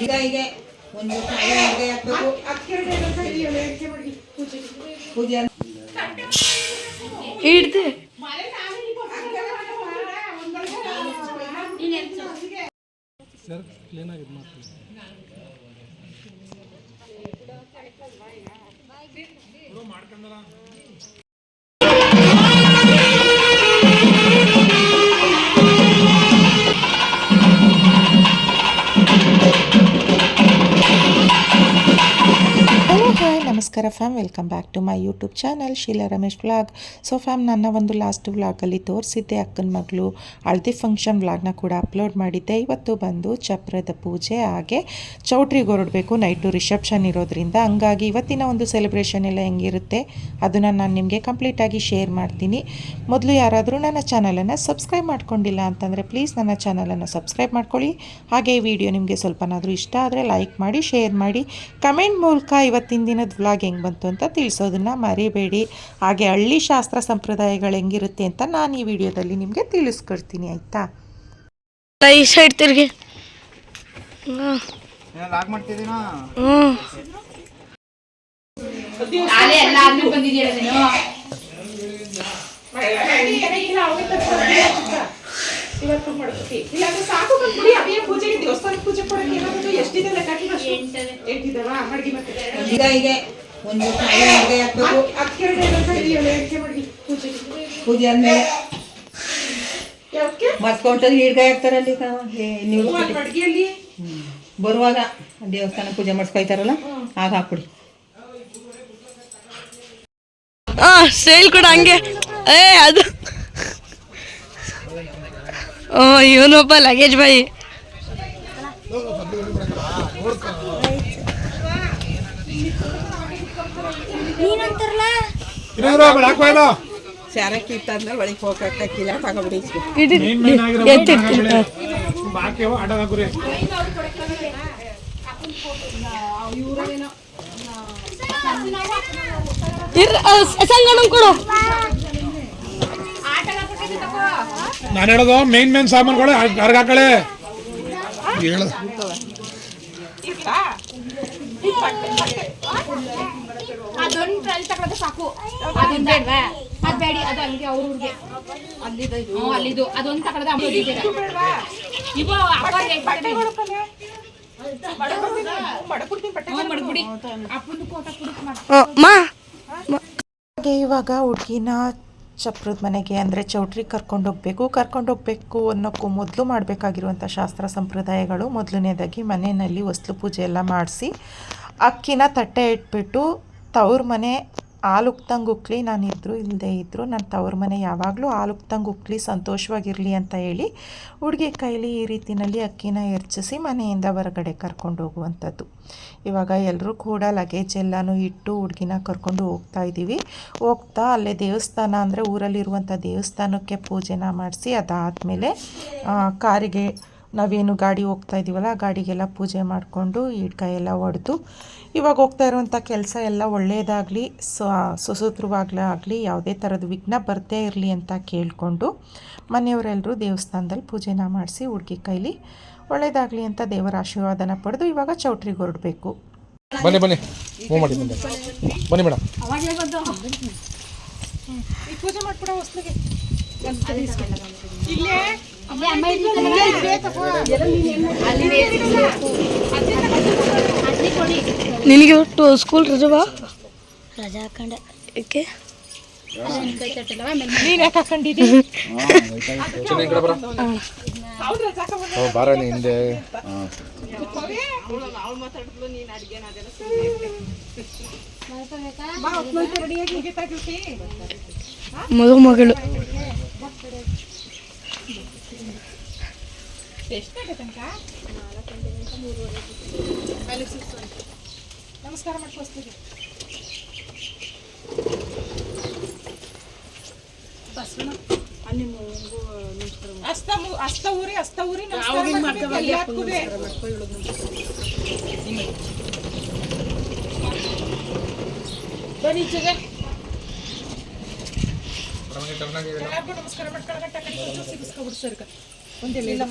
ಈಗ ಈಗ ಒಂದು ಕಾಯಿ ಅಡ್ಗೆ ಹಾಕ್ಬೇಕು ಅಕ್ಕಿರಡೆ ಎಲ್ಲ ಇದೆಯಲ್ಲ ಎಂಟೆ ನಮಸ್ಕಾರ fam welcome back to my YouTube channel Sheela Ramesh vlog so fam ನನ್ನ ಒಂದು ಲಾಸ್ಟ್ ವ್ಲಾಗಲ್ಲಿ ತೋರಿಸಿದ್ದೆ ಅಕ್ಕನ ಮಗಳು. ಹಳದಿ ಫಂಕ್ಷನ್ ವ್ಲಾಗ್ನ ಕೂಡ ಅಪ್ಲೋಡ್ ಮಾಡಿದ್ದೆ. ಇವತ್ತು ಬಂದು ಚಪ್ರದ ಪೂಜೆ, ಹಾಗೆ ಚೌಟ್ರಿಗೆ ಹೊರಡಬೇಕು ನೈಟು ರಿಸೆಪ್ಷನ್ ಇರೋದ್ರಿಂದ. ಹಂಗಾಗಿ ಇವತ್ತಿನ ಒಂದು ಸೆಲೆಬ್ರೇಷನ್ ಎಲ್ಲ ಹೆಂಗಿರುತ್ತೆ, ಅದನ್ನು ನಾನು ನಿಮಗೆ ಕಂಪ್ಲೀಟಾಗಿ ಶೇರ್ ಮಾಡ್ತೀನಿ. ಮೊದಲು ಯಾರಾದರೂ ನನ್ನ ಚಾನಲನ್ನು ಸಬ್ಸ್ಕ್ರೈಬ್ ಮಾಡ್ಕೊಂಡಿಲ್ಲ ಅಂತಂದರೆ ಪ್ಲೀಸ್ ನನ್ನ ಚಾನಲನ್ನು ಸಬ್ಸ್ಕ್ರೈಬ್ ಮಾಡ್ಕೊಳ್ಳಿ. ಹಾಗೆ ಈ ವಿಡಿಯೋ ನಿಮಗೆ ಸ್ವಲ್ಪನಾದರೂ ಇಷ್ಟ ಆದರೆ ಲೈಕ್ ಮಾಡಿ ಶೇರ್ ಮಾಡಿ. ಕಮೆಂಟ್ ಮೂಲಕ ಇವತ್ತಿನ ದಿನದ ವ್ಲಾಗ್ ಹೆಂಗೆ ಬಂತು ಅಂತ ತಿಳಿಸೋದನ್ನ ಮರಿಬೇಡಿ. ಹಾಗೆ ಹಳ್ಳಿ ಶಾಸ್ತ್ರ ಸಂಪ್ರದಾಯಗಳು ಹೆಂಗಿರುತ್ತೆ ಅಂತ ನಾನು ಈ ವಿಡಿಯೋದಲ್ಲಿ ನಿಮಗೆ ತಿಳಿಸ್ಕೊಡ್ತೀನಿ ಆಯಿತಾ? ಈ ಸೈಡ್ ತಿರುಗಿ. ಹ್ಞೂ ಲಾಕ್ ಮಾಡ್ತಿದ್ದೀನಾ? ಹ್ಞೂ ಇಲ್ಲ ಅವೇ ತರ್ತಾರೆ ಇವತ್ತು ಮಾಡ್ಬೇಕು. ಇಲ್ಲ ಸಾಕು ಬಂದ್ಬಿಡಿ. ಅದೇ ಪೂಜೆಗೆ ದೇವಸ್ಥಾನ ಪೂಜೆ ಕೊಡಕ್ಕೆ ಏನಾಗುತ್ತೆ ಎಷ್ಟಿದೆ ಲೆಕ್ಕ? ಹಾಕಿ ಅಷ್ಟು? ಎಂಟಿದಾವ? ಮಡ್ಗಿ ಮತ್ತೆ ಈಗ ಒಂದು ಅಡ್ಗೆ ಹಾಕ್ಬೇಕು ಪೂಜೆ ಆದ್ಮೇಲೆ ಮರ್ಸ್ಕೊಂಡ್ರೆ ಈಡ್ಗಾಯಿ ಹಾಕ್ತಾರಲ್ಲಿ ನೀವು ಬರುವಾಗ ದೇವಸ್ಥಾನ ಪೂಜೆ ಮಾಡಿಸ್ಕೊಯ್ತಾರಲ್ಲ ಆಗ ಹಾಕ್ಬಿಡಿ ಹಾಂ ಸೇಲ್ ಕೂಡ ಹಂಗೆ. ಏ ಅದು. ಓ ಇವನೊಬ್ಬ ಲಗೇಜ್ ಬಾಯಿ ಶಾರಕ್ಕೆ ಇತ್ತಂದ್ರೆ ಒಳಗೆ ಹೋಗಕ್ಕಿಲ್ಲ ತಗೊಬಿಡಿ ಸಂಗಣ ಕೊಡು. ನಾನು ಹೇಳೋದು ಮೇನ್ ಮೇನ್ ಸಾಮಾನುಗಳು ಅರ್ಗ ಹಾಕಳೆ. ಹೇಳ. ಅದೊಂದು ಟ್ರಲ್ ತಗೊಳೋದು ಸಾಕು. ಅದೊಂದು ಬೇಡವಾ ಅದು ಬೇಡಿ ಅದು ಅಲ್ಲಿಗೆ ಅವ್ರ ಊರಿಗೆ. ಅಲ್ಲಿದು ಹ್ಞೂ ಅಲ್ಲಿದು. ಅದೊಂದು ತಗೊಳೋದು ಅಮ್ಮ ಇವು ಮಡಗ್ಬಿಡಿ. ಅಪ್ಪಂದು ಕೋಟ ಕುಡಿಕ್ ಮಾಡಿ ಮಾ. ಹಾಗೆ ಇವಾಗ ಹುಡುಗಿನ ಚಪ್ರದ ಮನೆಗೆ ಅಂದರೆ ಚೌಟ್ರಿಗೆ ಕರ್ಕೊಂಡು ಹೋಗಬೇಕು. ಕರ್ಕೊಂಡು ಹೋಗಬೇಕು ಅನ್ನೋಕ್ಕೂ ಮೊದಲು ಮಾಡಬೇಕಾಗಿರುವಂಥ ಶಾಸ್ತ್ರ ಸಂಪ್ರದಾಯಗಳು. ಮೊದಲನೇದಾಗಿ ಮನೆಯಲ್ಲಿ ವಸ್ತು ಪೂಜೆ ಎಲ್ಲ ಮಾಡಿಸಿ ಅಕ್ಕಿನ ತಟ್ಟೆ ಇಟ್ಬಿಟ್ಟು ತವ್ರ ಮನೆ ಹಾಲು ಉಕ್ತಂಗೆ ಉಕ್ಲಿ, ನಾನು ಇದ್ದರೂ ಇಲ್ಲದೆ ಇದ್ದರೂ ನನ್ನ ತವ್ರ ಮನೆ ಯಾವಾಗಲೂ ಹಾಲುಕ್ದಂಗೆ ಉಕ್ಲಿ, ಸಂತೋಷವಾಗಿರಲಿ ಅಂತ ಹೇಳಿ ಹುಡುಗಿ ಕೈಲಿ ಈ ರೀತಿಯಲ್ಲಿ ಅಕ್ಕಿನ ಎರಚಿಸಿ ಮನೆಯಿಂದ ಹೊರಗಡೆ ಕರ್ಕೊಂಡು ಹೋಗುವಂಥದ್ದು. ಇವಾಗ ಎಲ್ಲರೂ ಕೂಡ ಲಗೇಜ್ ಎಲ್ಲನೂ ಇಟ್ಟು ಹುಡುಗಿನ ಕರ್ಕೊಂಡು ಹೋಗ್ತಾ ಇದ್ದೀವಿ. ಹೋಗ್ತಾ ಅಲ್ಲೇ ದೇವಸ್ಥಾನ ಅಂದರೆ ಊರಲ್ಲಿರುವಂಥ ದೇವಸ್ಥಾನಕ್ಕೆ ಪೂಜೆನ ಮಾಡಿಸಿ ಅದಾದಮೇಲೆ ಕಾರಿಗೆ ನಾವೇನು ಗಾಡಿ ಹೋಗ್ತಾ ಇದ್ದೀವಲ್ಲ ಆ ಗಾಡಿಗೆಲ್ಲ ಪೂಜೆ ಮಾಡಿಕೊಂಡು ಈಡ್ಕಾಯಿ ಎಲ್ಲ ಹೊಡೆದು ಇವಾಗ ಹೋಗ್ತಾ ಇರುವಂಥ ಕೆಲಸ ಎಲ್ಲ ಒಳ್ಳೆಯದಾಗಲಿ ಸುಸೂತ್ರವಾಗಲೇ ಆಗಲಿ ಯಾವುದೇ ಥರದ ವಿಘ್ನ ಬರದೇ ಇರಲಿ ಅಂತ ಕೇಳಿಕೊಂಡು ಮನೆಯವರೆಲ್ಲರೂ ದೇವಸ್ಥಾನದಲ್ಲಿ ಪೂಜೆನ ಮಾಡಿಸಿ ಹುಡುಗಿ ಕೈಲಿ ಒಳ್ಳೆಯದಾಗಲಿ ಅಂತ ದೇವರ ಆಶೀರ್ವಾದನ ಪಡೆದು ಇವಾಗ ಚೌಟ್ರಿಗೆ ಹೊರಡಬೇಕು. ಬನ್ನಿ ಬನ್ನಿ. ಮೂವ್ ಮಾಡಿ ಬನ್ನಿ ಬನ್ನಿ ಮೇಡಮ್. ಈ ಪೂಜೆ ನಿನಗೆ ಒಟ್ಟು ಸ್ಕೂಲ್ ರಜವಾ? ರಜಾ ಹಾಕೊಂಡೆ ಏಕೆ ನೀನ್ ಯಾಕೆ? ಹಾಕೊಂಡಿದ್ದಿ ಬಾರ ನೀ ಹಿಂದೆ. ಬಾ ಹೊತ್ನಂತೆ ರೆಡಿಯಾಗಿ ಮುಗಿತಾಗಿರ್ತಿ ಮಗು ಮಗಳು ಎಷ್ಟಾಗ ತನಕ ನಮಸ್ಕಾರ ಮಾಡ್ಕೊಸ್ತೀವಿ ಅಸ್ತ ಮು- ಅಸ್ತ ಊರಿ ಅಸ್ತ ಊರಿ ಮಾಡ್ಬೇಕು ಎಲ್ಲಾರ್ಗೂವೆ. ಬನ್ನಿ ಈಚೆಗೆ. ನಮಸ್ಕಾರ. ಮಾಡ್ಕೊಳಗಟ್ಟ ಸರ್ಗ ಒಂದೇ ಇಲ್ಲ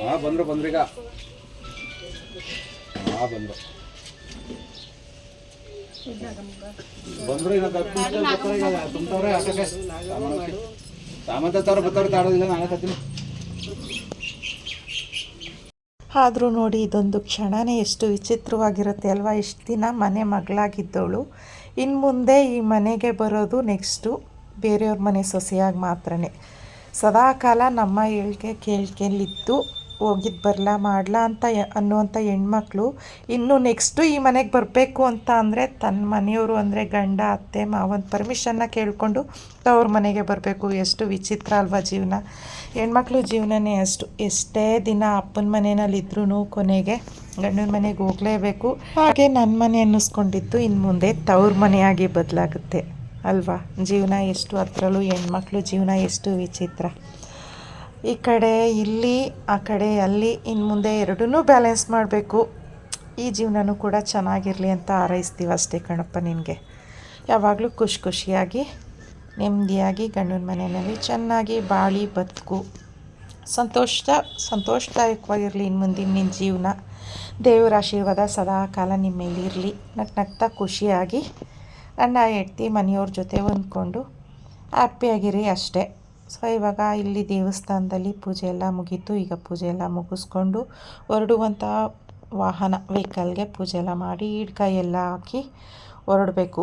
ಹಾಂ ಬಂದರು ಬಂದ್ರೀಗ ಹಾಂ ಬಂದ್ರು. ಬಂದರು ಈಗ ಹಾಕಿ ಸಾಮಾನು ತರ್ತಾವ್ರೆ ಬರ್ತಾವ್ರೆ ತಾಡೋದಿಲ್ಲ ನಾಳೆ ತರ್ತೀನಿ ಆದರೂ ನೋಡಿ ಇದೊಂದು ಕ್ಷಣನೇ ಎಷ್ಟು ವಿಚಿತ್ರವಾಗಿರುತ್ತೆ ಅಲ್ವಾ? ಇಷ್ಟು ದಿನ ಮನೆ ಮಗಳಾಗಿದ್ದವಳು. ಇನ್ನು ಮುಂದೆ ಈ ಮನೆಗೆ ಬರೋದು ನೆಕ್ಸ್ಟು ಬೇರೆಯವ್ರ ಮನೆ ಸೊಸೆಯಾಗಿ ಮಾತ್ರನೇ. ಸದಾಕಾಲ ನಮ್ಮ ಹೇಳಿಕೆ ಕೇಳ್ಕೆಲಿದ್ದು ಹೋಗಿದ್ದು ಬರಲಾ ಮಾಡಲಾ ಅಂತ ಅನ್ನುವಂಥ ಹೆಣ್ಮಕ್ಳು, ಇನ್ನು ನೆಕ್ಸ್ಟು ಈ ಮನೆಗೆ ಬರಬೇಕು ಅಂತ ಅಂದರೆ ತನ್ನ ಮನೆಯವರು ಅಂದರೆ ಗಂಡ, ಅತ್ತೆ ಮಾವನ ಪರ್ಮಿಷನ್ನ ಕೇಳಿಕೊಂಡು ತವ್ರ ಮನೆಗೆ ಬರಬೇಕು. ಎಷ್ಟು ವಿಚಿತ್ರ ಅಲ್ವಾ ಜೀವನ. ಹೆಣ್ಮಕ್ಳು ಜೀವನನೇ ಅಷ್ಟು. ಎಷ್ಟೇ ದಿನ ಅಪ್ಪನ ಮನೆಯಲ್ಲಿದ್ರೂ ಕೊನೆಗೆ ಗಂಡನ ಮನೆಗೆ ಹೋಗಲೇಬೇಕು. ಹಾಗೆ ನನ್ನ ಮನೆ ಅನ್ನಿಸ್ಕೊಂಡಿದ್ದು ಇನ್ನು ಮುಂದೆ ತವ್ರ ಮನೆಯಾಗಿ ಬದಲಾಗುತ್ತೆ. ಅಲ್ವಾ? ಜೀವನ ಎಷ್ಟು ಅದರಲ್ಲೂ ಹೆಣ್ಮಕ್ಳು ಜೀವನ ಎಷ್ಟು ವಿಚಿತ್ರ. ಈ ಕಡೆ ಇಲ್ಲಿ, ಆ ಕಡೆ ಅಲ್ಲಿ ಇನ್ನು ಮುಂದೆ ಎರಡನ್ನೂ ಬ್ಯಾಲೆನ್ಸ್ ಮಾಡಬೇಕು. ಈ ಜೀವನನೂ ಕೂಡ ಚೆನ್ನಾಗಿರಲಿ ಅಂತ ಹಾರೈಸ್ತೀವಿ ಅಷ್ಟೇ ಕಣಪ್ಪ ನಿನಗೆ. ಯಾವಾಗಲೂ ಖುಷಿ ಖುಷಿಯಾಗಿ, ನೆಮ್ಮದಿಯಾಗಿ ಗಂಡನ ಮನೆಯಲ್ಲಿ ಚೆನ್ನಾಗಿ ಬಾಳಿ ಬದುಕು. ಸಂತೋಷ, ಸಂತೋಷದಾಯಕವಾಗಿರಲಿ ಇನ್ನು ಮುಂದಿನ ನಿನ್ನ ಜೀವನ. ದೇವರ ಆಶೀರ್ವಾದ ಸದಾ ಕಾಲ ನಿಮ್ಮ ಮೇಲೆ ಇರಲಿ. ನಕ್ ನಗ್ತಾ ಖುಷಿಯಾಗಿ ನನ್ನ ಹೆಂಡ್ತಿ, ಮನೆಯವ್ರ ಜೊತೆ ಹೊಂದ್ಕೊಂಡು ಹ್ಯಾಪಿಯಾಗಿರಿ ಅಷ್ಟೇ. ಸೊ, ಇವಾಗ ಇಲ್ಲಿ ದೇವಸ್ಥಾನದಲ್ಲಿ ಪೂಜೆ ಎಲ್ಲ ಮುಗೀತು. ಈಗ ಪೂಜೆ ಎಲ್ಲ ಮುಗಿಸ್ಕೊಂಡು ಹೊರಡುವಂಥ ವಾಹನ, ವೆಹಿಕಲ್ಗೆ ಪೂಜೆ ಎಲ್ಲ ಮಾಡಿ ಈಡ್ಕಾಯಿ ಎಲ್ಲ ಹಾಕಿ ಹೊರಡಬೇಕು.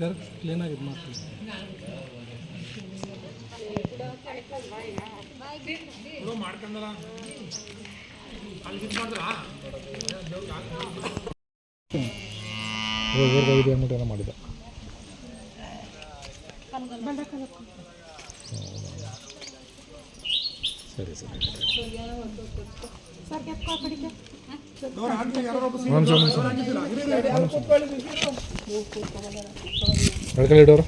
ಸರ್ ಕ್ಲೀನಾಗಿ ಇದು ಮಾಡ್ತೀವಿ ಮಾಡಿದ ಸರಿ ಸರಿ. ಎಡ್ಕಲ್ಲಿ ಇಡೋರು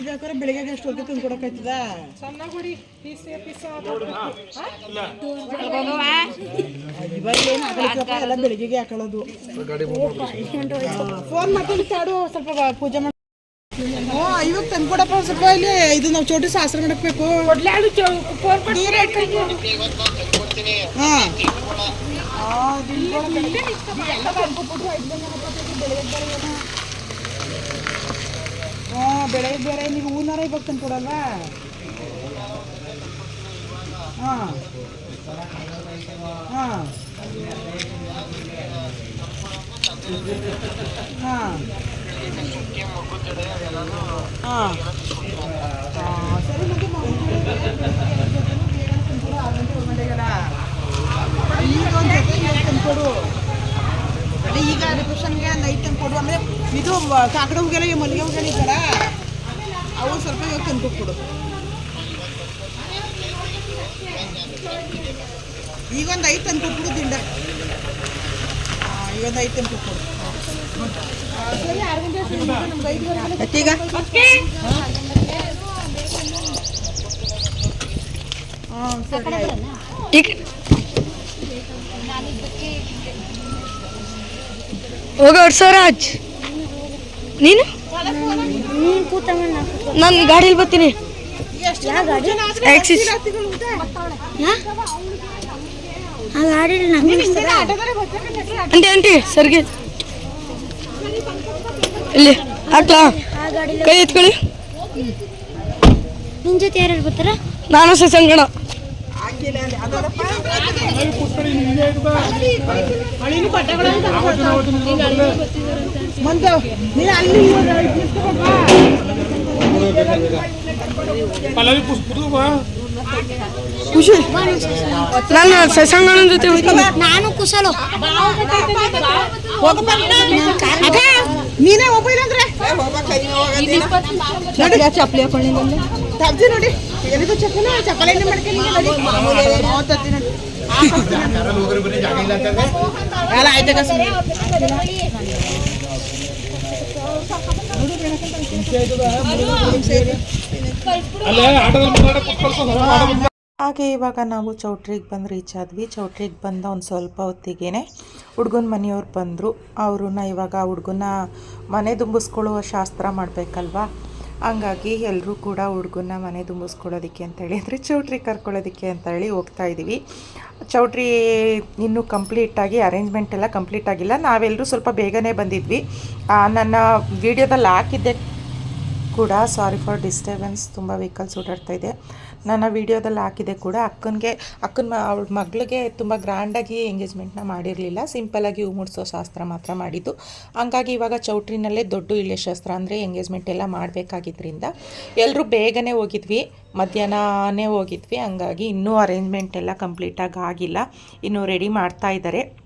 ಪೂರ್ತಿ ಬೇಕಾದ್ರೆ ಬೆಳಿಗ್ಗೆ ಎಷ್ಟು ಹೋಗಿ ತಂದು ಕೊಡಕ್ಕಾಯ್ತದ ಸಣ್ಣ ಗುಡಿ ಪೀಸ್ ಪೀಸ್ ಇವಾಗ ಏನು ಹಾಕಲಿಕ್ಕಪ್ಪ ಎಲ್ಲ ಬೆಳಿಗ್ಗೆಗೆ ಹಾಕೊಳ್ಳೋದು. ಗಾಡಿ ಫೋನ್ ಮಾಡ್ತೀನಿ ಕಾಡು ಸ್ವಲ್ಪ ಪೂಜೆ ಮಾಡಿ ಇವಾಗ ತಂದು ಕೊಡಪ್ಪ ಸ್ವಲ್ಪ ಇಲ್ಲಿ ಇದು ನಾವು ಚೋಟಿ ಶಾಸ್ತ್ರ ಮಾಡಬೇಕು. ಹಾ. ಹಾ ಬೆಳಗ್ಗೆ ಬೇರೆ, ನೀವು ಹೂನಾರೇ ಇವಾಗ ಕೊಡಲ್ಲ ಹಾಂ. ಹಾಂ. ಹಾಂ. ಸರಿ ಈಗ ಒಂದು ಜೊತೆ ತಂದ್ಕೊಡು ಈಗ ರಿಸೆಪ್ಷನ್ಗೆ ನೈಟ್ ಕೊಡು. ಅಂದರೆ ಇದು ಕಾಕಡ ಹೂಗೆಲ್ಲ ಮಲ್ಲಿಗೆ ಹೂಗೆಲ್ಲ ಇದ್ದಾರ? ಅವು ಸ್ವಲ್ಪ ಇವಾಗ ತಂದು ಈಗ ಒಂದು ಐದು ತಂದ್ಕೊಟ್ಬಿಡು ದಿಂಡ. ಈಗೊಂದು ಐದು ನಮ್ಗೆ ಐದುವರೆಗೆ ಈಗ? ಹಾಂ ಸರಿ ಹೋಗ ಸ್ವರಾಜ್. ನೀನು? ನಾನು ಗಾಡೀಲಿ ಬರ್ತೀನಿ. ಆಕ್ಸಿಸ್ ಅಂಟಿ ಅಂಟಿ ಸರ್ಗೆ. ಇಲ್ಲಿ ಹಾಕ್ಲಾ? ಕೈ ಎತ್ಕೊಳ್ಳಿ. ನಿನ್ ಜೊತೆ ಯಾರು ಬರ್ತಾರ? ನಾನು ಸಂಗಣ ಮುಂದೆ ನೀನು ಅಲ್ಲಿ ಖುಷಿ. ನಾನು ಸಸಂಗನ ಜೊತೆ ನಾನು ಕುಶಲು. ನೀನೇ ಒಬ್ಬ ಇಲ್ಲಂದ್ರೆ ಹಾಕೊಂಡಿದ್ದಲ್ಲಿ ನೋಡಿ. ಎಲ್ಲಿಗೂ ಚಪ್ಪಲ? ಚಪ್ಪಲ ಬಂದು ಹಾಗೆ ಇವಾಗ ನಾವು ಚೌಟ್ರಿಗೆ ಬಂದು ರೀಚ್ ಆದ್ವಿ. ಚೌಟ್ರಿಗೆ ಬಂದ ಒಂದು ಸ್ವಲ್ಪ ಹೊತ್ತಿಗೆನೆ ಹುಡ್ಗನ ಮನೆಯವ್ರು ಬಂದರು. ಅವ್ರನ್ನ ಇವಾಗ ಹುಡ್ಗನ ಮನೆ ತುಂಬಿಸ್ಕೊಳ್ಳುವ ಶಾಸ್ತ್ರ ಮಾಡಬೇಕಲ್ವಾ? ಹಂಗಾಗಿ ಎಲ್ಲರೂ ಕೂಡ ಹುಡುಗನ ಮನೆ ತುಂಬಿಸ್ಕೊಳ್ಳೋದಕ್ಕೆ ಅಂತೇಳಿ, ಅಂದರೆ ಚೌಟ್ರಿ ಕರ್ಕೊಳ್ಳೋದಕ್ಕೆ ಅಂತೇಳಿ ಹೋಗ್ತಾ ಇದ್ದೀವಿ ಚೌಟ್ರಿ ಇನ್ನೂ ಕಂಪ್ಲೀಟಾಗಿ ಅರೇಂಜ್ಮೆಂಟ್ ಎಲ್ಲ ಕಂಪ್ಲೀಟ್ ಆಗಿಲ್ಲ. ನಾವೆಲ್ಲರೂ ಸ್ವಲ್ಪ ಬೇಗನೆ ಬಂದಿದ್ವಿ. ನನ್ನ ವೀಡಿಯೋದಲ್ಲಿ ಹಾಕಿದ್ದೆ ಕೂಡ. ಸಾರಿ ಫಾರ್ ಡಿಸ್ಟರ್ಬೆನ್ಸ್ ತುಂಬ ವೆಹಿಕಲ್ಸ್ ಓಡಾಡ್ತಾ ಇದೆ. ನನ್ನ ವೀಡಿಯೋದಲ್ಲಿ ಹಾಕಿದೆ ಕೂಡ. ಅಕ್ಕನಿಗೆ, ಅಕ್ಕನ ಅವಳ ಮಗಳಿಗೆ ತುಂಬ ಗ್ರ್ಯಾಂಡಾಗಿ ಎಂಗೇಜ್ಮೆಂಟ್ನ ಮಾಡಿರಲಿಲ್ಲ. ಸಿಂಪಲಾಗಿ ಹೂ ಮುಡಿಸೋ ಶಾಸ್ತ್ರ ಮಾತ್ರ ಮಾಡಿದ್ದು. ಹಂಗಾಗಿ ಇವಾಗ ಚೌಟ್ರಿನಲ್ಲೇ ದೊಡ್ಡ ಇಳೆ ಶಾಸ್ತ್ರ ಅಂದರೆ ಎಂಗೇಜ್ಮೆಂಟ್ ಎಲ್ಲ ಮಾಡಬೇಕಾಗಿದ್ದರಿಂದ ಎಲ್ಲರೂ ಬೇಗನೆ ಹೋಗಿದ್ವಿ. ಮಧ್ಯಾಹ್ನನೇ ಹೋಗಿದ್ವಿ. ಹಂಗಾಗಿ ಇನ್ನೂ ಅರೇಂಜ್ಮೆಂಟ್ ಎಲ್ಲ ಕಂಪ್ಲೀಟಾಗಿ ಆಗಿಲ್ಲ. ಇನ್ನೂ ರೆಡಿ ಮಾಡ್ತಾ ಇದ್ದಾರೆ.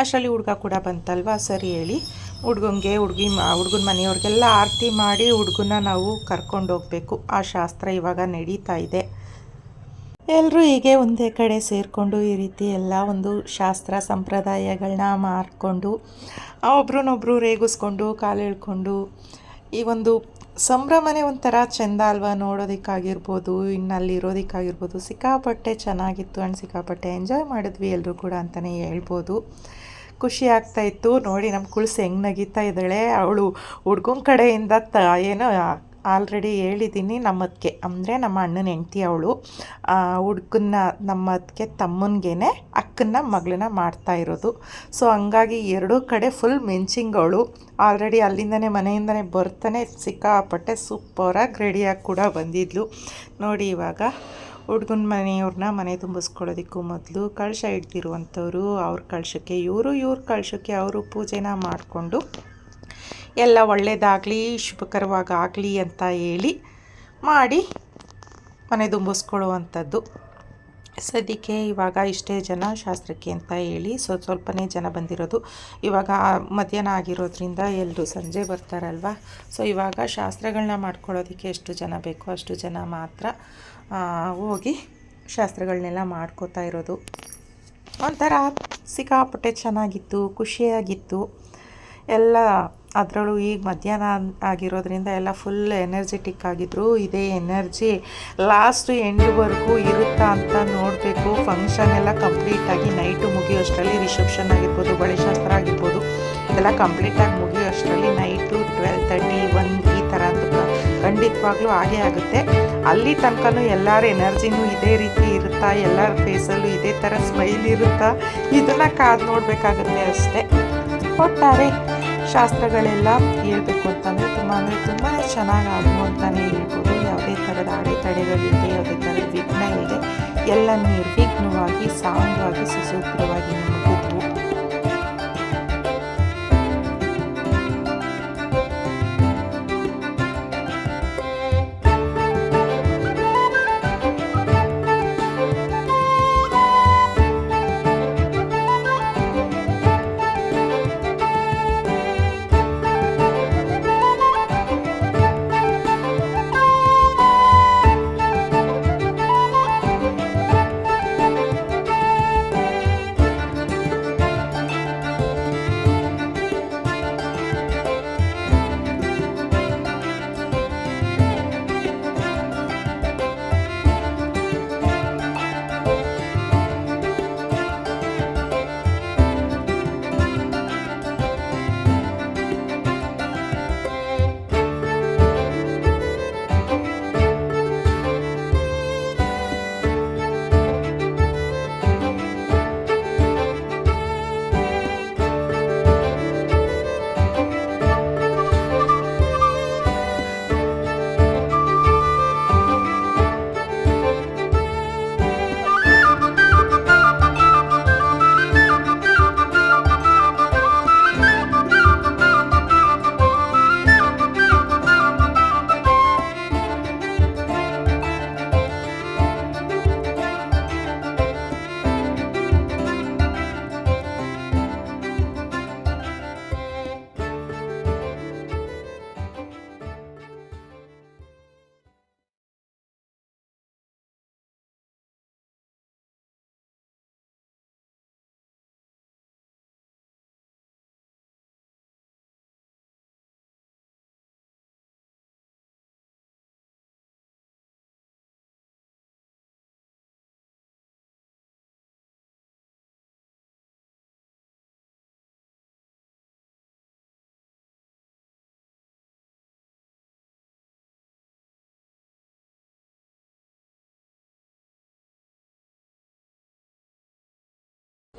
ಅಷ್ಟರಲ್ಲಿ ಹುಡುಗ ಕೂಡ ಬಂತಲ್ವಾ? ಸರಿ ಹೇಳಿ. ಹುಡ್ಗಂಗೆ ಹುಡುಗಿ ಹುಡ್ಗನ ಮನೆಯವ್ರಿಗೆಲ್ಲ ಆರತಿ ಮಾಡಿ ಹುಡುಗನ ನಾವು ಕರ್ಕೊಂಡು ಹೋಗಬೇಕು. ಆ ಶಾಸ್ತ್ರ ಇವಾಗ ನಡೀತಾ ಇದೆ. ಎಲ್ಲರೂ ಹೀಗೆ ಒಂದೇ ಕಡೆ ಸೇರಿಕೊಂಡು ಈ ರೀತಿ ಎಲ್ಲ ಒಂದು ಶಾಸ್ತ್ರ ಸಂಪ್ರದಾಯಗಳನ್ನ ಮಾಡಿಕೊಂಡು ಒಬ್ರನ್ನೊಬ್ಬರು ರೇಗಿಸ್ಕೊಂಡು, ಕಾಲು ಎಳ್ಕೊಂಡು ಈ ಒಂದು ಸಂಭ್ರಮನೆ ಒಂಥರ ಚೆಂದ ಅಲ್ವಾ? ನೋಡೋದಕ್ಕಾಗಿರ್ಬೋದು ಇನ್ನು ಇರೋದಕ್ಕಾಗಿರ್ಬೋದು ಸಿಕ್ಕಾಪಟ್ಟೆ ಚೆನ್ನಾಗಿತ್ತು ಆ್ಯಂಡ್ ಸಿಕ್ಕಾಪಟ್ಟೆ ಎಂಜಾಯ್ ಮಾಡಿದ್ವಿ ಎಲ್ಲರೂ ಕೂಡ ಅಂತಲೇ ಹೇಳ್ಬೋದು. ಖುಷಿ ಆಗ್ತಾ ಇತ್ತು. ನೋಡಿ ನಮ್ಮ ಕುಳ್ಸು ಹೆಂಗೆ ನಗೀತಾ ಇದ್ದಾಳೆ. ಅವಳು ಹುಡ್ಗನ ಕಡೆಯಿಂದ ತ ಏನೋ ಆಲ್ರೆಡಿ ಹೇಳಿದ್ದೀನಿ ನಮ್ಮದಕ್ಕೆ ಅಂದರೆ ನಮ್ಮ ಅಣ್ಣನ ಹೆಂಡ್ತಿ ಅವಳು. ಹುಡ್ಗನ್ನ ನಮ್ಮದಕ್ಕೆ ತಮ್ಮನಿಗೆ ಅಕ್ಕನ ಮಗಳನ್ನ ಮಾಡ್ತಾ ಇರೋದು. ಸೊ ಹಂಗಾಗಿ ಎರಡೂ ಕಡೆ ಫುಲ್ ಮಿಂಚಿಂಗ್ ಅವಳು. ಆಲ್ರೆಡಿ ಅಲ್ಲಿಂದನೇ ಮನೆಯಿಂದನೇ ಬರ್ತಾನೆ. ಸಿಕ್ಕಾಪಟ್ಟೆ ಸೂಪರಾಗಿ ರೆಡಿಯಾಗಿ ಕೂಡ ಬಂದಿದ್ಲು. ನೋಡಿ ಇವಾಗ ಹುಡ್ಗನ ಮನೆಯವ್ರನ್ನ ಮನೆ ತುಂಬಿಸ್ಕೊಳ್ಳೋದಕ್ಕೂ ಮೊದಲು ಕಳಶ ಇಡ್ತಿರುವಂಥವ್ರು ಅವ್ರ ಕಳಶಕ್ಕೆ. ಇವರು ಇವ್ರ ಕಳಶಕ್ಕೆ ಅವರು ಪೂಜೆನ ಮಾಡಿಕೊಂಡು ಎಲ್ಲ ಒಳ್ಳೆಯದಾಗಲಿ ಶುಭಕರವಾಗಲಿ ಅಂತ ಹೇಳಿ ಮಾಡಿ ಮನೆ ತುಂಬಿಸ್ಕೊಳ್ಳುವಂಥದ್ದು. ಸದ್ಯಕ್ಕೆ ಇವಾಗ ಇಷ್ಟೇ ಜನ ಶಾಸ್ತ್ರಕ್ಕೆ ಅಂತ ಹೇಳಿ ಸೊ ಸ್ವಲ್ಪನೇ ಜನ ಬಂದಿರೋದು. ಇವಾಗ ಮಧ್ಯಾಹ್ನ ಆಗಿರೋದ್ರಿಂದ ಎಲ್ಲರೂ ಸಂಜೆ ಬರ್ತಾರಲ್ವ? ಸೊ, ಇವಾಗ ಶಾಸ್ತ್ರಗಳನ್ನ ಮಾಡ್ಕೊಳ್ಳೋದಕ್ಕೆ ಎಷ್ಟು ಜನ ಬೇಕೋ ಅಷ್ಟು ಜನ ಮಾತ್ರ ಹೋಗಿ ಶಾಸ್ತ್ರಗಳನ್ನೆಲ್ಲ ಮಾಡ್ಕೋತಾ ಇರೋದು. ಒಂಥರ ಸಿಕ್ಕಾಪಟ್ಟೆ ಚೆನ್ನಾಗಿತ್ತು, ಖುಷಿಯಾಗಿತ್ತು. ಎಲ್ಲ ಅದರಲ್ಲೂ ಈಗ ಮಧ್ಯಾಹ್ನ ಆಗಿರೋದ್ರಿಂದ ಎಲ್ಲ ಫುಲ್ ಎನರ್ಜೆಟಿಕ್ ಆಗಿದ್ರು. ಇದೇ ಎನರ್ಜಿ ಲಾಸ್ಟ್ ಎಂಡ್ವರೆಗೂ ಇರುತ್ತಾ ಅಂತ ನೋಡಬೇಕು. ಫಂಕ್ಷನ್ ಎಲ್ಲ ಕಂಪ್ಲೀಟಾಗಿ ನೈಟು ಮುಗಿಯೋಷ್ಟರಲ್ಲಿ ರಿಸೆಪ್ಷನ್ ಆಗಿರ್ಬೋದು ಬಳೆ ಶಾಸ್ತ್ರ ಆಗಿರ್ಬೋದು, ಇದೆಲ್ಲ ಕಂಪ್ಲೀಟಾಗಿ ಮುಗಿಯೋ ಅಷ್ಟರಲ್ಲಿ ನೈಟು ಟ್ವೆಲ್ ತರ್ಟಿ ಒನ್ ಈ ಥರ ಖಂಡಿತವಾಗ್ಲೂ ಹಾಗೆ ಆಗುತ್ತೆ. ಅಲ್ಲಿ ತನಕನೂ ಎಲ್ಲರ ಎನರ್ಜಿನೂ ಇದೇ ರೀತಿ ಇರುತ್ತಾ, ಎಲ್ಲರ ಫೇಸಲ್ಲೂ ಇದೇ ಥರ ಸ್ಮೈಲ್ ಇರುತ್ತಾ? ಇದನ್ನು ಕಾದು ನೋಡಬೇಕಾಗುತ್ತೆ ಅಷ್ಟೇ. ಒಟ್ಟಾರೆ ಶಾಸ್ತ್ರಗಳೆಲ್ಲ ಹೇಳ್ಬೇಕು ಅಂತಂದರೆ ತುಂಬ ಅಂದರೆ ತುಂಬ ಚೆನ್ನಾಗಿ ಆದವು ಅಂತಲೇ ಹೇಳ್ಬೋದು. ಯಾವುದೇ ಥರದ ಅಡೆತಡೆಗಳಿದೆ ಯಾವುದೇ ಥರದ ವಿಘ್ನ ಇದೆ ಎಲ್ಲ ನಿರ್ವಿಘ್ನವಾಗಿ ಸಾಂಗವಾಗಿ ಸುಸೂತ್ರವಾಗಿ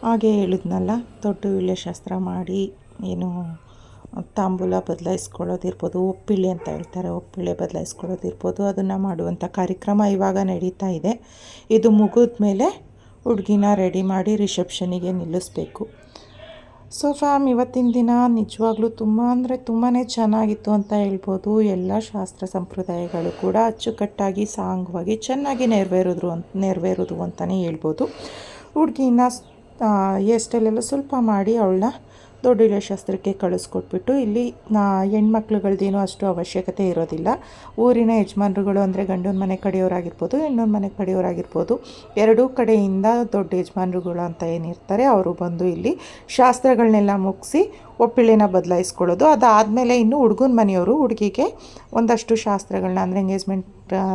ಹಾಗೆ ಹೇಳಿದ್ನಲ್ಲ, ದೊಡ್ಡ ವೀಳ್ಯಶಾಸ್ತ್ರ ಮಾಡಿ, ಏನು ತಾಂಬೂಲ ಬದಲಾಯಿಸ್ಕೊಳ್ಳೋದಿರ್ಬೋದು, ಒಪ್ಪಿಳ್ಳಿ ಅಂತ ಹೇಳ್ತಾರೆ, ಒಪ್ಪಿಳ್ಳಿ ಬದಲಾಯಿಸ್ಕೊಳ್ಳೋದಿರ್ಬೋದು, ಅದನ್ನು ಮಾಡುವಂಥ ಕಾರ್ಯಕ್ರಮ ಇವಾಗ ನಡೀತಾ ಇದೆ. ಇದು ಮುಗಿದ ಮೇಲೆ ಹುಡುಗಿನ ರೆಡಿ ಮಾಡಿ ರಿಸೆಪ್ಷನಿಗೆ ನಿಲ್ಲಿಸ್ಬೇಕು. ಸೊ ಫ್ಯಾಮ್ ಇವತ್ತಿನ ದಿನ ನಿಜವಾಗ್ಲೂ ತುಂಬ ಅಂದರೆ ತುಂಬಾ ಚೆನ್ನಾಗಿತ್ತು ಅಂತ ಹೇಳ್ಬೋದು. ಎಲ್ಲ ಶಾಸ್ತ್ರ ಸಂಪ್ರದಾಯಗಳು ಕೂಡ ಅಚ್ಚುಕಟ್ಟಾಗಿ, ಸಾಂಗವಾಗಿ ಚೆನ್ನಾಗಿ ನೆರವೇರಿದ್ರು ಅಂತ, ನೆರವೇರಿದ್ರು ಅಂತಲೇ ಹೇಳ್ಬೋದು. ಹುಡುಗಿನ ಹೇರ್ ಸ್ವಲ್ಪ ಮಾಡಿ ಅವಳನ್ನ ದೊಡ್ಡ ಶಾಸ್ತ್ರಕ್ಕೆ ಕಳಿಸ್ಕೊಟ್ಬಿಟ್ಟು ಇಲ್ಲಿ ನಾ ಹೆಣ್ಮಕ್ಳುಗಳ್ದೇನೂ ಅಷ್ಟು ಅವಶ್ಯಕತೆ ಇರೋದಿಲ್ಲ. ಊರಿನ ಯಜಮಾನ್ರುಗಳು ಅಂದರೆ ಗಂಡನ ಮನೆ ಕಡೆಯವರಾಗಿರ್ಬೋದು, ಹೆಣ್ಣನ ಮನೆ ಕಡೆಯವರಾಗಿರ್ಬೋದು, ಎರಡೂ ಕಡೆಯಿಂದ ದೊಡ್ಡ ಯಜಮಾನ್ರುಗಳು ಅಂತ ಏನಿರ್ತಾರೆ ಅವರು ಬಂದು ಇಲ್ಲಿ ಶಾಸ್ತ್ರಗಳನ್ನೆಲ್ಲ ಮುಗಿಸಿ ಒಪ್ಪಿಳೆನ ಬದಲಾಯಿಸ್ಕೊಳ್ಳೋದು. ಅದಾದಮೇಲೆ ಇನ್ನು ಹುಡುಗನ ಮನೆಯವರು ಹುಡುಗಿಗೆ ಒಂದಷ್ಟು ಶಾಸ್ತ್ರಗಳನ್ನ ಅಂದರೆ ಎಂಗೇಜ್ಮೆಂಟ್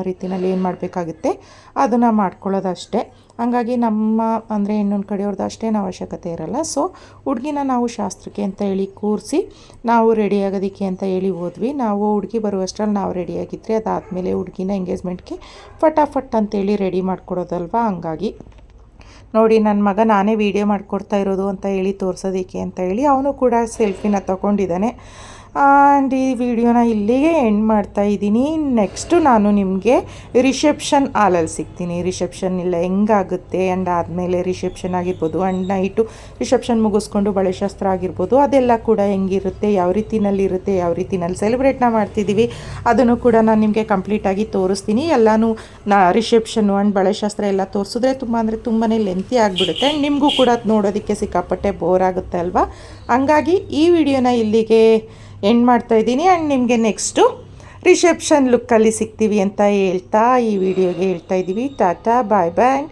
ರೀತಿಯಲ್ಲಿ ಏನು ಮಾಡಬೇಕಾಗುತ್ತೆ, ಅದನ್ನು ಮಾಡ್ಕೊಳ್ಳೋದಷ್ಟೇ. ಹಾಗಾಗಿ ನಮ್ಮ ಅಂದರೆ ಇನ್ನೊಂದು ಕಡೆಯವ್ರದ್ದು ಅಷ್ಟೇನು ಅವಶ್ಯಕತೆ ಇರಲ್ಲ. ಸೊ ಹುಡುಗಿನ ನಾವು ಶಾಸ್ತ್ರಕ್ಕೆ ಅಂತ ಹೇಳಿ ಕೂರಿಸಿ, ನಾವು ರೆಡಿ ಆಗೋದಕ್ಕೆ ಅಂತ ಹೇಳಿ ಹೋದ್ವಿ. ನಾವು ಹುಡುಗಿ ಬರುವಷ್ಟರಲ್ಲಿ ನಾವು ರೆಡಿಯಾಗಿದ್ದರೆ ಅದಾದಮೇಲೆ ಹುಡುಗಿನ ಎಂಗೇಜ್ಮೆಂಟ್ಗೆ ಫಟಾಫಟ್ ಅಂತೇಳಿ ರೆಡಿ ಮಾಡ್ಕೊಡೋದಲ್ವಾ? ಹಂಗಾಗಿ ನೋಡಿ ನನ್ನ ಮಗ ನಾನೇ ವೀಡಿಯೋ ಮಾಡಿಕೊಡ್ತಾ ಇರೋದು ಅಂತ ಹೇಳಿ ತೋರಿಸೋದಕ್ಕೆ ಅಂತ ಹೇಳಿ ಅವನು ಕೂಡ ಸೆಲ್ಫಿನ ತಗೊಂಡಿದ್ದಾನೆ. ಆ್ಯಂಡ್ ಈ ವಿಡಿಯೋನ ಇಲ್ಲಿಗೆ ಎಂಡ್ ಮಾಡ್ತಾ ಇದ್ದೀನಿ. ನೆಕ್ಸ್ಟು ನಾನು ನಿಮಗೆ ರಿಸೆಪ್ಷನ್ ಹಾಲಲ್ಲಿ ಸಿಗ್ತೀನಿ. ರಿಸೆಪ್ಷನ್ ಇಲ್ಲ ಹೆಂಗಾಗುತ್ತೆ? ಆ್ಯಂಡ್ ಆದಮೇಲೆ ರಿಸೆಪ್ಷನ್ ಆಗಿರ್ಬೋದು ಆ್ಯಂಡ್ ನೈಟು ರಿಸೆಪ್ಷನ್ ಮುಗಿಸ್ಕೊಂಡು ಬಳೆಶಾಸ್ತ್ರ ಆಗಿರ್ಬೋದು, ಅದೆಲ್ಲ ಕೂಡ ಹೆಂಗಿರುತ್ತೆ? ಯಾವ ರೀತಿನಲ್ಲಿ ಇರುತ್ತೆ? ಯಾವ ರೀತಿನಲ್ಲಿ ಸೆಲೆಬ್ರೇಟ್ನ ಮಾಡ್ತಿದ್ದೀವಿ? ಅದನ್ನು ಕೂಡ ನಾನು ನಿಮಗೆ ಕಂಪ್ಲೀಟಾಗಿ ತೋರಿಸ್ತೀನಿ. ಎಲ್ಲನೂ, ನಾ ರಿಸೆಪ್ಷನ್ನು ಆ್ಯಂಡ್ ಬಳೆಶಾಸ್ತ್ರ ಎಲ್ಲ ತೋರಿಸಿದ್ರೆ ತುಂಬ ಅಂದರೆ ತುಂಬಾ ಲೆಂತಿ ಆಗಿಬಿಡುತ್ತೆ. ಆ್ಯಂಡ್ ನಿಮಗೂ ಕೂಡ ನೋಡೋದಕ್ಕೆ ಸಿಕ್ಕಾಪಟ್ಟೆ ಬೋರ್ ಆಗುತ್ತೆ ಅಲ್ವಾ? ಹಂಗಾಗಿ ಈ ವಿಡಿಯೋನ ಇಲ್ಲಿಗೆ ಎಂಡ್ ಮಾಡ್ತಾ ಇದ್ದೀನಿ. ಆ್ಯಂಡ್ ನಿಮಗೆ ನೆಕ್ಸ್ಟು ರಿಸೆಪ್ಷನ್ ಲುಕ್ಕಲ್ಲಿ ಸಿಗ್ತೀವಿ ಅಂತ ಹೇಳ್ತಾ ಈ ವಿಡಿಯೋಗೆ ಹೇಳ್ತಾ ಇದ್ದೀವಿ. ಟಾಟಾ, ಬಾಯ್ ಬಾಯ್.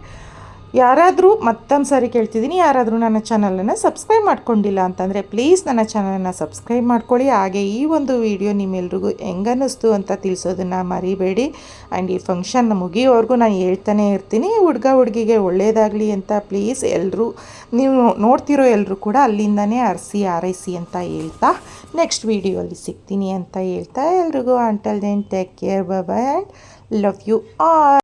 ಯಾರಾದರೂ ಮತ್ತೊಂದು ಸಾರಿ ಕೇಳ್ತಿದ್ದೀನಿ, ಯಾರಾದರೂ ನನ್ನ ಚಾನಲನ್ನು ಸಬ್ಸ್ಕ್ರೈಬ್ ಮಾಡ್ಕೊಂಡಿಲ್ಲ ಅಂತಂದರೆ ಪ್ಲೀಸ್ ನನ್ನ ಚಾನಲನ್ನು ಸಬ್ಸ್ಕ್ರೈಬ್ ಮಾಡ್ಕೊಳ್ಳಿ. ಹಾಗೆ ಈ ಒಂದು ವಿಡಿಯೋ ನಿಮ್ಮೆಲ್ರಿಗೂ ಹೆಂಗನ್ನಿಸ್ತು ಅಂತ ತಿಳಿಸೋದನ್ನು ಮರಿಬೇಡಿ. ಆ್ಯಂಡ್ ಈ ಫಂಕ್ಷನ್ ಮುಗಿಯೋವರೆಗೂ ನಾನು ಹೇಳ್ತಾನೆ ಇರ್ತೀನಿ. ಹುಡುಗ ಹುಡುಗಿಗೆ ಒಳ್ಳೆಯದಾಗಲಿ ಅಂತ ಪ್ಲೀಸ್ ಎಲ್ಲರೂ ನೀವು ನೋಡ್ತಿರೋ ಎಲ್ಲರೂ ಕೂಡ ಅಲ್ಲಿಂದನೇ ಅರಸಿ, ಆರೈಸಿ ಅಂತ ಹೇಳ್ತಾ ನೆಕ್ಸ್ಟ್ ವೀಡಿಯೋಲಿ ಸಿಗ್ತೀನಿ ಅಂತ ಹೇಳ್ತಾ ಎಲ್ರಿಗೂ until then take care bye and love you all